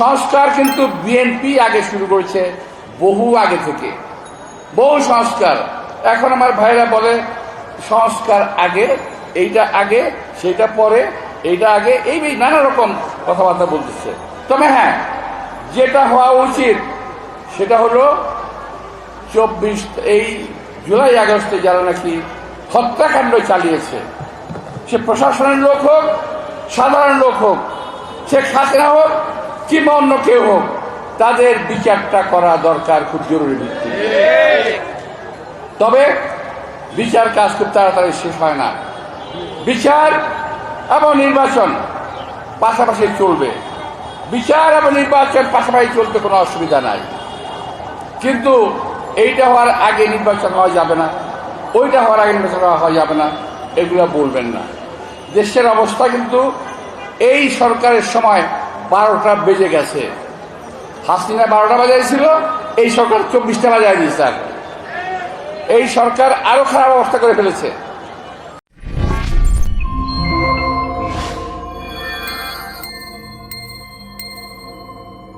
সংস্কার কিন্তু বিএনপি আগে শুরু করেছে বহু আগে থেকে। বহু সংস্কার। এখন আমার ভাইরা বলে, সংস্কার আগে, এইটা আগে সেটা পরে, এইটা আগে, এই নানা রকম কথাবার্তা বলতেছে। তবে হ্যাঁ যেটা হওয়া উচিত, সেটা হলো চব্বিশ, এই জুলাই আগস্টে যারা নাকি হত্যাকাণ্ড চালিয়েছে, সে প্রশাসনের লোক হোক, সাধারণ লোক হোক সে হাসিনা হোক কিংবা অন্য কেউ হোক, তাদের বিচারটা করা দরকার খুব জরুরি ভিত্তি তবে বিচার কাজ খুব তাড়াতাড়ি শেষ হয় না। বিচার এবং নির্বাচন পাশাপাশি চলবে। বিচার এবং নির্বাচন পাশাপাশি চলতে কোনো অসুবিধা নাই। কিন্তু এইটা হওয়ার আগে নির্বাচন হওয়া যাবে না, ওইটা হওয়ার আগে নির্বাচন হওয়া যাবে না, এগুলো বলবেন না। দেশের অবস্থা কিন্তু এই সরকারের সময় বারোটা বেজে গেছে। হাসিনা বারোটা বাজাইছিল, এই সরকার চব্বিশটা বাজায় দিয়েছে এই সরকার আরও খারাপ অবস্থা করে ফেলেছে।